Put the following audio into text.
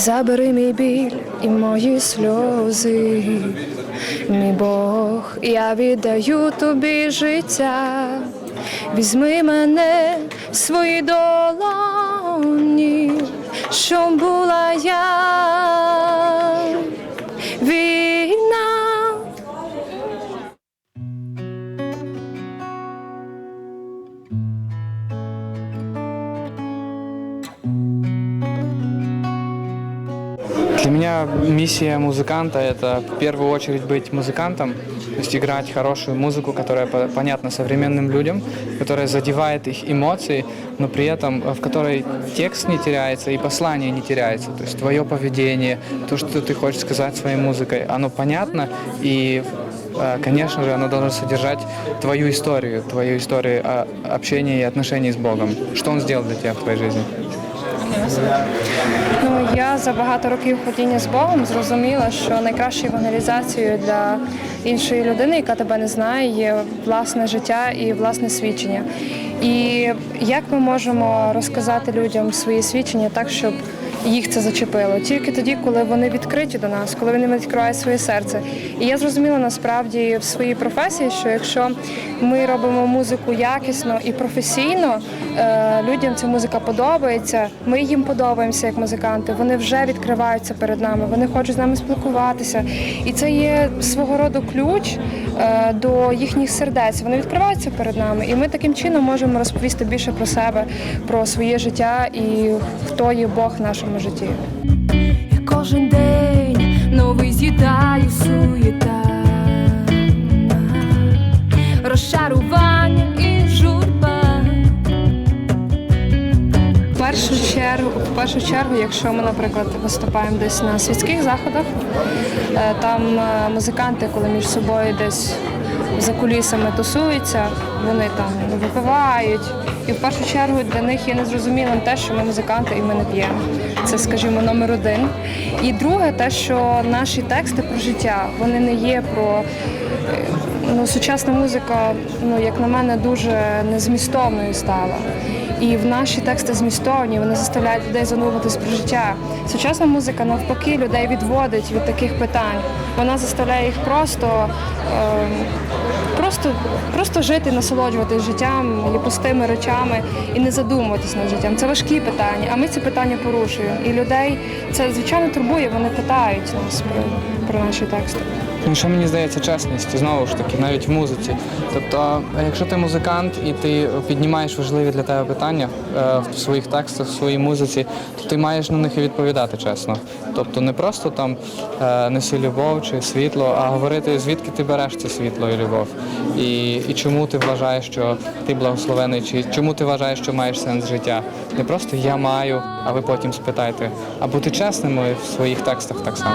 Забери мій біль і мої сльози, мій Бог, я віддаю тобі життя, візьми мене в свої долоні, щоб була я Для меня миссия музыканта – это в первую очередь быть музыкантом, то есть играть хорошую музыку, которая по- понятна современным людям, которая задевает их эмоции, но при этом э, в которой текст не теряется и послание не теряется. То есть твое поведение, то, что ты хочешь сказать своей музыкой, оно понятно и э, Конечно же, оно должно содержать твою историю, твою историю общения и отношений с Богом. Что Он сделал для тебя в твоей жизни? Я за багато років ходіння з Богом зрозуміла, що найкращою евангелізацією для іншої людини, яка тебе не знає, є власне життя і власне свідчення. І як ми можемо розказати людям свої свідчення так, щоб їх це зачепило? Тільки тоді, коли вони відкриті до нас, коли вони відкривають своє серце. І я зрозуміла насправді в своїй професії, що якщо ми робимо музику якісно і професійно, е, людям ця музика подобається, ми їм подобаємося як музиканти. Вони вже відкриваються перед нами, вони хочуть з нами спілкуватися. І це є свого роду ключ е, до їхніх сердець. Вони відкриваються перед нами, і ми таким чином можемо розповісти більше про себе, про своє життя і хто є Бог в нашому житті. Кожен день новий з'їдає суєта, першу чергу, в першу чергу, якщо ми, наприклад, виступаємо десь на світських заходах, е, там е, музиканти, коли між собою десь за кулісами тусуються, вони там випивають. І в першу чергу для них є незрозумілим те, що ми музиканти і ми не п'ємо. Це, скажімо, номер один. І друге, те, що наші тексти про життя вони не є про ну, сучасна музика, ну як на мене, дуже незмістовною стала. І в наші тексти змістовні, вони заставляють людей задумуватись про життя. Сучасна музика навпаки людей відводить від таких питань. Вона заставляє їх просто, е, просто, просто жити, насолоджуватись життям і пустими речами і не задумуватись над життям. Це важкі питання, а ми ці питання порушуємо. І людей це звичайно турбує. Вони питають нас про, про наші тексти. Ну, що мені здається, чесність знову ж таки, навіть в музиці. Тобто, якщо ти музикант і ти піднімаєш важливі для тебе питання е, в своїх текстах, в своїй музиці, то ти маєш на них і відповідати чесно. Тобто не просто там е, неси любов чи світло, а говорити, звідки ти береш це світло і любов, і, і чому ти вважаєш, що ти благословений, чи чому ти вважаєш, що маєш сенс життя. Не просто я маю, а ви потім спитайте, а бути чесними в своїх текстах так само.